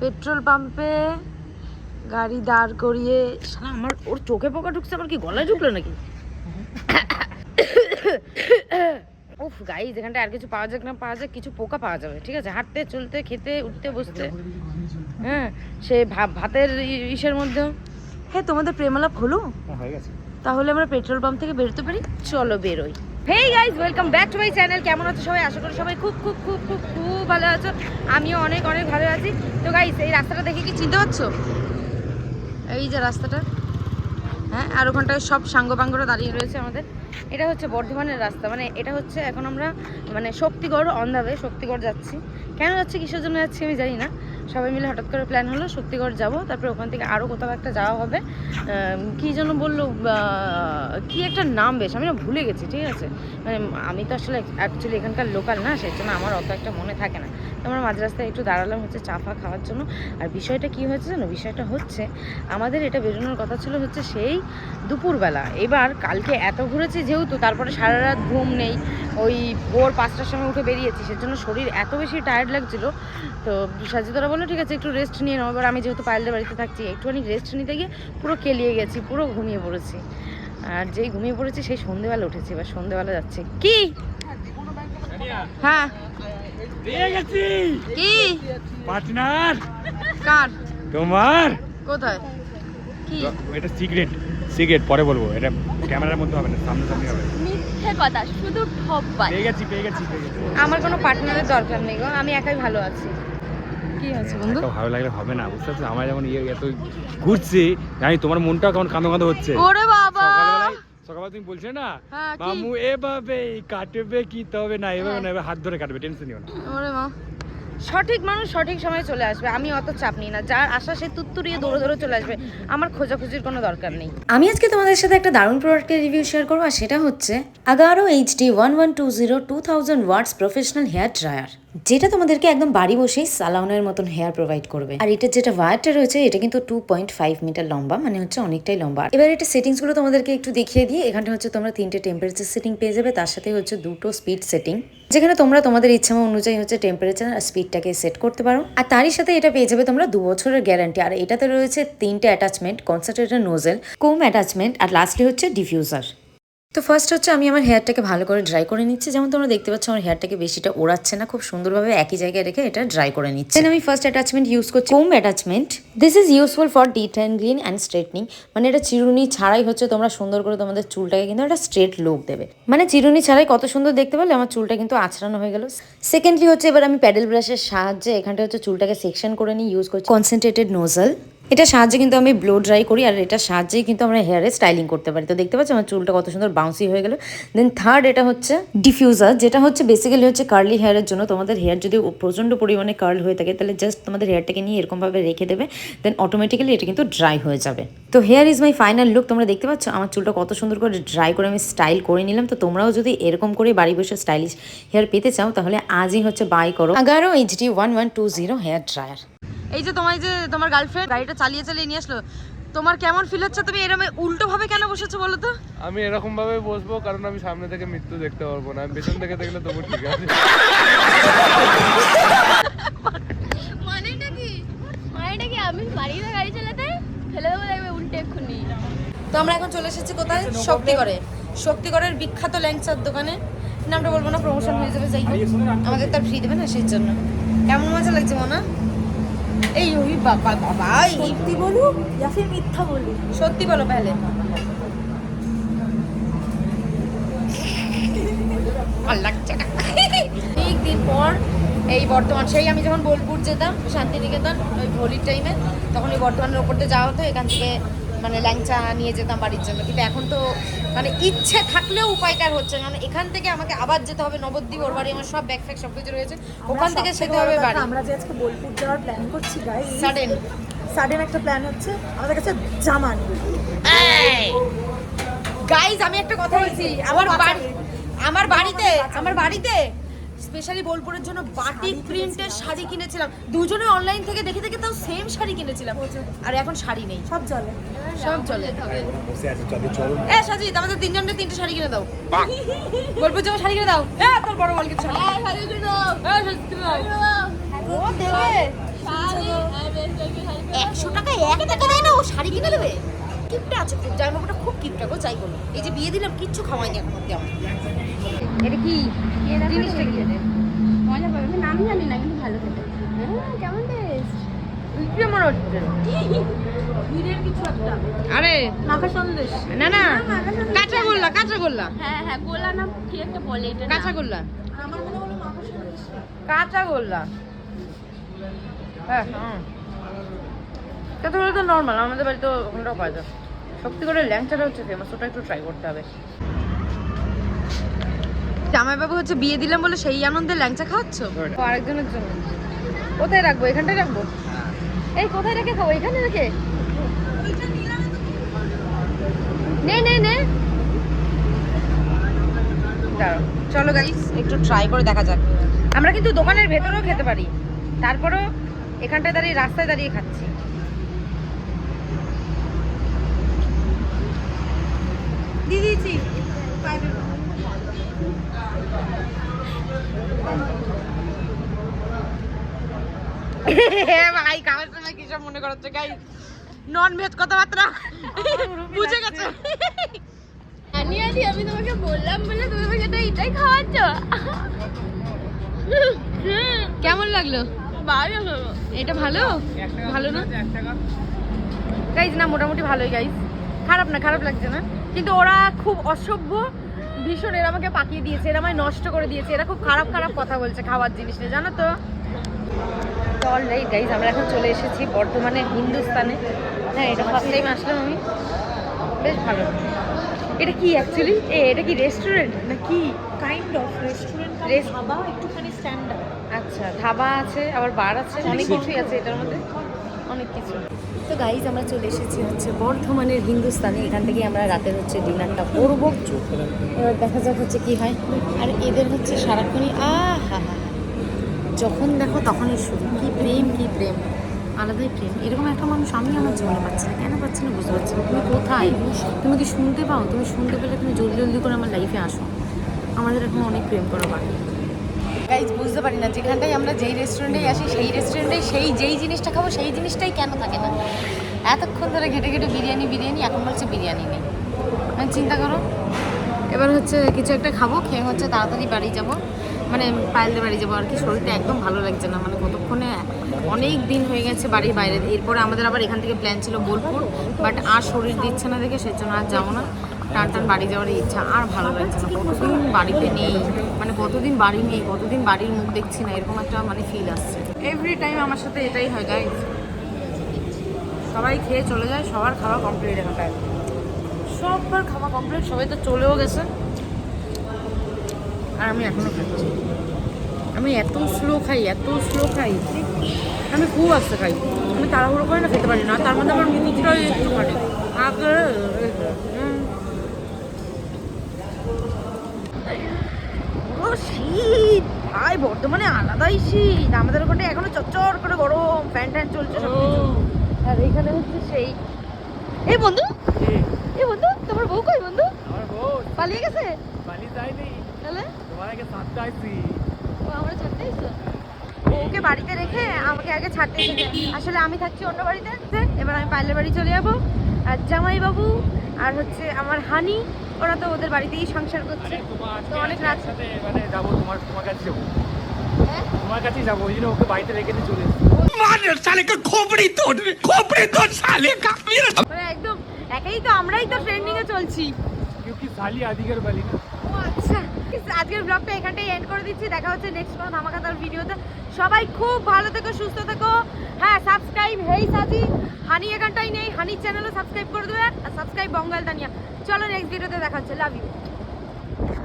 Petrol পাম্পে গাড়ি দাঁড় করিয়ে শালা আমার ওর চোখে পোকা ঢুকছে আমার কি গলায় ঢুকলো নাকি? উফ গাইজ এখানটা আর কিছু পাওয়া যাক না পাওয়া যাক কিছু পোকা পাওয়া যাবে ঠিক আছে? হাঁটতে চলতে খেতে উঠতে বসতে। হ্যাঁ সে ভাতের ই- ইসের মধ্যেও। হ্যাঁ তোমাদের প্রেমালাপ হলো? হয়ে গেছে। তাহলে আমরা পেট্রোল পাম্প থেকে বেরোতে পারি? চলো বেরোই। Hey guys welcome back to my channel কেমন আছো সবাই? আশা করি সবাই খুব খুব খুব খুব খুব ভালো আছো। আমিও অনেক অনেক ভালো আছি। তো গাইজ এই রাস্তাটা দেখে কি চিনতে পারছ? এই যে রাস্তাটা। হ্যাঁ আর ওখানটায় সব সাঙ্গ পাঙ্গরা দাঁড়িয়ে রয়েছে আমাদের। এটা হচ্ছে বর্ধমানের রাস্তা। মানে এটা হচ্ছে এখন আমরা মানে Shaktigarh on the way Shaktigarh যাচ্ছি। কেন যাচ্ছি, কিসের জন্য যাচ্ছি আমি জানি না। সবাই মিলে হঠাৎ করে প্ল্যান হলো শক্তিগড় যাব। তারপর ওখান থেকে আরও কোথাও একটা যাওয়া হবে। কি যেন বলল কি একটা নাম বেশ, আমি না ভুলে গেছি, ঠিক আছে? মানে আমি তো আসলে অ্যাকচুয়ালি এখানকার লোকাল না, সেই জন্য আমার অত একটা মনে থাকে না। আমরা মাঝ রাস্তায় একটু দাঁড়ালাম হচ্ছে চা ফা খাওয়ার জন্য। আর বিষয়টা কি হয়েছে জানো? বিষয়টা হচ্ছে আমাদের এটা বেরোনোর কথা ছিল হচ্ছে সেই দুপুরবেলা। এবার কালকে এত ঘুরেছি যেহেতু তারপরে সারা রাত ঘুম নেই ওই ভোর পাঁচটার সময় উঠে বেরিয়েছি সেজন্য শরীর এত বেশি টায়ার্ড লাগছিল। তো সাজিদারা বলল ঠিক আছে একটু রেস্ট নিয়ে নাও। এবার আমি যেহেতু পায়েলদের বাড়িতে থাকছি একটুখানি রেস্ট নিতে গিয়ে পুরো কেলিয়ে গেছি পুরো ঘুমিয়ে পড়েছি। আর যেই ঘুমিয়ে পড়েছি সেই সন্ধেবেলা উঠেছি। এবার সন্ধেবেলা যাচ্ছে। কি? হ্যাঁ পেয়ে গেছি। কি? পার্টনার। কার? তোমার? কোথায়? কি? এটা সিক্রেট সিক্রেট পরে বলব। এটা ক্যামেরার মধ্যে হবে না সামনে সামনে হবে। মিথ্যে কথা শুধু ঠপবাজ। পেয়ে গেছি পেয়ে গেছি পেয়ে গেছি। আমার কোনো পার্টনারের দরকার নেই গো আমি একাই ভালো আছি। কি আছে বন্ধু? ভালো লাগলে হবে না বুঝতে পারছ? আমার যেমন ইয়ে এত ঘুরছি জানি তোমার মনটাও কেমন কাঁদো কাঁদো হচ্ছে। ওরে বাবা! সকালবেলা তুমি বলছো না হ্যাঁ? মামু এভাবে কাটবে কি তবে না এভাবে না এভাবে হাত ধরে কাটবে টেনশন নিও না। ওরে মা। সঠিক মানুষ সঠিক সময়ে চলে আসবে, আমি অত চাপ নিই না। যার আশা সে তুত্তুরিয়ে দৌড়ে দৌড়ে চলে আসবে, আমার খোঁজাখুঁজির কোনো দরকার নেই। আমি আজকে তোমাদের সাথে একটা দারুণ প্রোডাক্টের রিভিউ শেয়ার করব, আর সেটা হচ্ছে Agaro HD one one two zero two thousand watts professional hair dryer যেটা তোমাদেরকে একদম বাড়ি বসেই সালাউনের মতন হেয়ার প্রোভাইড করবে। আর এটা যেটা ওয়ারটা রয়েছে, এটা কিন্তু টু পয়েন্ট ফাইভ মিটার লম্বা মানে হচ্ছে অনেকটাই লম্বা। এবার এটা সেটিংসগুলো তোমাদেরকে একটু দেখিয়ে দিয়ে এখানে হচ্ছে তোমরা তিনটে টেম্পারেচার সেটিং পেয়ে যাবে, তার সাথে হচ্ছে দুটো স্পিড সেটিং যেখানে তোমরা তোমাদের ইচ্ছা অনুযায়ী হচ্ছে টেম্পারেচার আর স্পিডটাকে সেট করতে পারো। আর তারই সাথে এটা পেয়ে যাবে তোমরা দু বছরের গ্যারান্টি আর এটাতে রয়েছে তিনটে attachment concentrator nozzle comb attachment আর লাস্টলি হচ্ছে ডিফিউজার তো ফার্স্ট হচ্ছে আমি আমার হেয়ারটাকে ভালো করে ড্রাই করে নিচ্ছি। যেমন তোমরা দেখতে পাচ্ছ, আমার হেয়ারটাকে বেশিটা ওড়াচ্ছে না, খুব সুন্দরভাবে একই জায়গায় রেখে এটা ড্রাই করে নিচ্ছি। Then আমি ফার্স্ট অ্যাটাচমেন্ট ইউজ করছি comb attachment this is useful for detangling and straightening মানে এটা চিরুনি ছাড়াই হচ্ছে, তোমরা সুন্দর করে তোমাদের চুলটাকে কিন্তু একটা স্ট্রেট লুক দেবে। মানে চিরুনি ছাড়াই কত সুন্দর দেখতে পারলে আমার চুলটা কিন্তু আছড়ানো হয়ে গেল। সেকেন্ডলি হচ্ছে, এবার আমি প্যাডেল ব্রাশের সাহায্যে এখানটা হচ্ছে চুলটাকে সেকশন করে নিয়ে ইউজ করছি কনসেন্ট্রেটেড নোজাল এটা সাহায্যে কিন্তু আমি ব্লো ড্রাই করি আর এটা সাহায্যেই কিন্তু আমরা হেয়ারে স্টাইলিং করতে পারি। তো দেখতে পাচ্ছি আমার চুলটা কত সুন্দর বাউন্সি হয়ে গেল। দেন থার্ড এটা হচ্ছে ডিফিউজার যেটা হচ্ছে বেসিক্যালি হচ্ছে কার্লি হেয়ারের জন্য তোমাদের হেয়ার যদি প্রচণ্ড পরিমাণে কার্ল হয়ে থাকে তাহলে জাস্ট তোমাদের হেয়ারটাকে নিয়ে এরকমভাবে রেখে দেবে দেন অটোমেটিক্যালি এটা কিন্তু ড্রাই হয়ে যাবে। তো here is my final look তোমরা দেখতে পাচ্ছ আমার চুলটা কত সুন্দর করে ড্রাই করে আমি স্টাইল করে নিলাম। তো তোমরাও যদি এরকম করে বাড়ি বসে স্টাইলিশ হেয়ার পেতে চাও তাহলে আজই হচ্ছে বাই করো। Agaro HD one one two zero hair dryer এই যে তোমার যে তোমার গার্লফ্রেন্ড গাড়িটা চালিয়ে চালিয়ে নিয়ে আসলো তোমার কেমন ফিল হচ্ছে? তুমি এরকম উল্টো ভাবে কেন বসেছো বলো তো? আমি এরকম ভাবে বসবো কারণ আমি সামনে থেকে মৃত্যু দেখতে পারব না। আমি পেছন থেকে দেখলে তবু ঠিক আছে। মানেটা কি? মানেটা কি আমি গাড়ি চালাতে ফেলে দেবো দেখবে উল্টে এক্ষুনি? তো আমরা এখন চলে এসেছি কোথায়? শক্তিগড়ে। শক্তিগড়ের বিখ্যাত ল্যাংচার দোকানে। নামটা বলব না প্রমোশন হয়ে যাবে যাই আমাদের তার ফ্রি দেবে না সেই জন্য। কেমন মজা লাগছে মনা? এই ওই বাবা বাবা সত্যি বলু? ইয়া ফির মিথ্যা বলু সত্যি বলো পেহলে ভালো লাগছে না অনেক দিন পর এই বর্তমান সেই আমি যখন বোলপুর যেতাম শান্তিনিকেতন ওই হোলির টাইমে তখন ওই বর্তমানের ওপর যাওয়া হতো এখান থেকে মানে ল্যাংচা নিয়ে যেতাম বাড়ির জন্য। কিন্তু এখন তো মানে ইচ্ছে থাকলেও উপায়কার হচ্ছে না। কারণ এখান থেকে আমাকে আবার যেতে হবে নবদ্বীপ ওর বাড়ি আমার সব ব্যাগ ফ্যাগ সব কিছু রয়েছে ওখান থেকে সেতে হবে বাড়ি আমরা যে আজকে বোলপুর যাওয়ার প্ল্যান করছি গাইস সাডেন সাডেন একটা প্ল্যান হচ্ছে আমাদের কাছে জামান। গাইস গাইজ আমি একটা কথা বলছি আমার বাড়ি আমার বাড়িতে আমার বাড়িতে স্পেশালি বোলপুরের জন্য বাটিক প্রিন্টের শাড়ি কিনেছিলাম। দুজনে অনলাইন থেকে দেখে দেখে তাও সেম শাড়ি কিনেছিলাম। আর এখন শাড়ি নেই। সব জলে। সব চলে বসে আছে চলো চলো এ সাজিদ আমাদের তিনজনকে তিনটে শাড়ি কিনে দাও। বোলপুর যাব শাড়ি কিনে দাও। এ তোর বড় বল কিছু শাড়ি এ, সাজিদ কিনে দাও। ও দেবে। একশো টাকা এক টাকা দেয় না ও শাড়ি কিনে দেবে? কিপটা আছে খুব খুব কিপটা গো চাই বলো। এই যে বিয়ে দিলাম কিচ্ছু খাওয়াইনি এখন অব্দি আমার এটা কি? জিনিসটা কি? মজা পাবে। আমি নাম জানি না কিন্তু ভালো খেতে। হ্যাঁ, কেমন টেস্ট? আরে। মাখা সন্দেশ। না না। কাঁচা গোল্লা কাঁচা গোল্লা। হ্যাঁ হ্যাঁ গোলা না কি একটা বলে এটা কাঁচা গোল্লা। আমার মনে হলো মাখা সন্দেশ। কাঁচা গোল্লা। হ্যাঁ হ্যাঁ। তো নর্মাল আমাদের বাড়িতে ওখানটাও পাওয়া যায়। সত্যি করে ল্যাংচাটা হচ্ছে ফেমাস ওটা একটু ট্রাই করতে হবে। জামাইবাবু হচ্ছে বিয়ে দিলাম বলে সেই আনন্দে ল্যাংচা খাওয়াচ্ছ? আরেকজনের জন্য। কোথায় রাখব? এখানটায় রাখব? এই কোথায় রেখে খাব? এখানে রেখে? নে নে নে। চলো গাইস একটু ট্রাই করে দেখা যাক। আমরা কিন্তু দোকানের ভেতরেও খেতে পারি। তারপরেও এখানটায় দাঁড়িয়ে রাস্তায় দাঁড়িয়ে খাচ্ছি। দিয়ে দিয়েছি ভাই খাওয়ার সময় কি সব মনে করাচ্ছে গাইস নন ভেজ কথাবার্তা? বুঝে গেছে? আনি আনি আমি তোমাকে বললাম বলে তুমি আমাকে এটা এটাই খাওয়াচ্ছ। কেমন লাগল? ভালো। এটা ভালো? ভালো না? গাইজ না মোটামুটি ভালোই গাইজ খারাপ না খারাপ লাগছে না? কিন্তু ওরা খুব অসভ্য ভীষণ এরা আমাকে পাকিয়ে দিয়েছে এরা আমায় নষ্ট করে দিয়েছে এরা খুব খারাপ খারাপ কথা বলছে খাওয়ার জিনিস নিয়ে জানো তো? তো অলরাইট গাইজ আমরা এখন চলে এসেছি বর্ধমানে হিন্দুস্তানে। হ্যাঁ এটা ফার্স্ট টাইম আসলাম আমি। বেশ ভালো। এটা কি অ্যাকচুয়ালি এ এটা কি রেস্টুরেন্ট না কি? কাইন্ড অফ রেস্টুরেন্ট ধাবা একটুখানি স্ট্যান্ডার্ড আচ্ছা ধাবা আছে আবার বার আছে অনেক কিছুই আছে এটার মধ্যে। অনেক কিছু। তো গাইজ আমরা চলে এসেছি হচ্ছে বর্ধমানের হিন্দুস্তানে। এখান থেকে আমরা রাতের হচ্ছে ডিনারটা করব। এবার দেখা যাক হচ্ছে কি হয়। আর এদের হচ্ছে সারাক্ষণই আ হা হা যখন দেখো তখনই শুরু। কি প্রেম কি প্রেম। আলাদাই প্রেম। এরকম একটা মানুষ আমি আমার জীবনে পাচ্ছি না। কেন পাচ্ছি না বুঝতে পারছি না। তুমি কোথায়? তুমি কি শুনতে পাও? তুমি শুনতে পেলে তুমি জলদি জলদি করে আমার লাইফে আসো। আমাদের এখন অনেক প্রেম করা বাকি। গাইজ বুঝতে পারি না, যেখানটায় আমরা যেই রেস্টুরেন্টেই আসি, সেই রেস্টুরেন্টেই সেই যেই জিনিসটা খাব, সেই জিনিসটাই কেন থাকে না? এতক্ষণ ধরে ঘেটে ঘেটে বিরিয়ানি বিরিয়ানি, এখন বলছে বিরিয়ানি নেই। মানে চিন্তা করো। এবার হচ্ছে কিছু একটা খাব, খেয়ে হচ্ছে তাড়াতাড়ি বাড়ি যাব। মানে পায়েলদের বাড়ি যাব, আর কি শরীরটা একদম ভালো লাগছে না। মানে কতক্ষণে অনেক দিন হয়ে গেছে বাড়ির বাইরে। এরপরে আমাদের আবার এখান থেকে প্ল্যান ছিল বোলপুর বাট আর শরীর দিচ্ছে না দেখে, সেজন্য আর যাব না। টান টান বাড়ি যাওয়ার ইচ্ছা, আর ভালো লাগছে না। বাড়িতে নেই। মানে কতদিন বাড়ি নেই, কতদিন বাড়ির মুখ দেখছি না, এরকম একটা মানে ফিল আসছে। এভরি টাইম আমার সাথে এটাই হয় গাইজ সবাই খেয়ে চলে যায়, সবার খাওয়া কমপ্লিট এখানটায়। সববার খাওয়া কমপ্লিট সবাই তো চলেও গেছে। আর আমি এখনও খাচ্ছি। আমি এত স্লো খাই, এত স্লো খাই। আমি খুব আস্তে খাই। আমি তাড়াহুড়ো করে না খেতে পারি না তার মধ্যে আমার মুখটা একটু খাটে আগে শীত। ভাই বর্তমানে আলাদাই শীত। আমাদের ওখানে এখনও চচ্চর করে গরম ফ্যান ট্যান চলছে সব কিছু আর এখানে হচ্ছে সেই। এই বন্ধু এই বন্ধু তোমার বউ কই বন্ধু? আমার বউ। পালিয়ে গেছে? পানি যায়নি। তাহলে? তোমার আগে সাতটা আসছি ও আমরা ছাড়তে এসো ওকে বাড়িতে রেখে আমাকে আগে ছাড়তে এসেছে আসলে আমি থাকছি অন্য বাড়িতে এবার আমি পাইলের বাড়ি চলে যাব। আর জামাই বাবু আর হচ্ছে আমার হানি ওরা তো ওদের বাড়িতেই সংসার করছে তোমার তো অনেক রাত সাথে মানে যাবো তোমার তোমার কাছে যাবো তোমার কাছেই যাবো ওই জন্য ওকে বাড়িতে রেখে দিয়ে চলে এসেছি। মানে একদম একাই তো আমরাই তো ট্রেন্ডিং এ চলছি क्योंकि साली आदिगर वाली ना ও আচ্ছা আজকের ব্লগটা এখানটাই এন্ড করে দিচ্ছি। দেখা হচ্ছে নেক্সট কোনো ধামাকাদার ভিডিওতে সবাই খুব ভালো থেকো, সুস্থ থেকো। হ্যাঁ সাবস্ক্রাইব হেই সাজি, হানি এখানটাই নেই। হানির চ্যানেলও সাবস্ক্রাইব করে দেবে। আর সাবস্ক্রাইব বঙ্গাল দানিয়া চলো নেক্সট ভিডিওতে দেখা হচ্ছে। Love you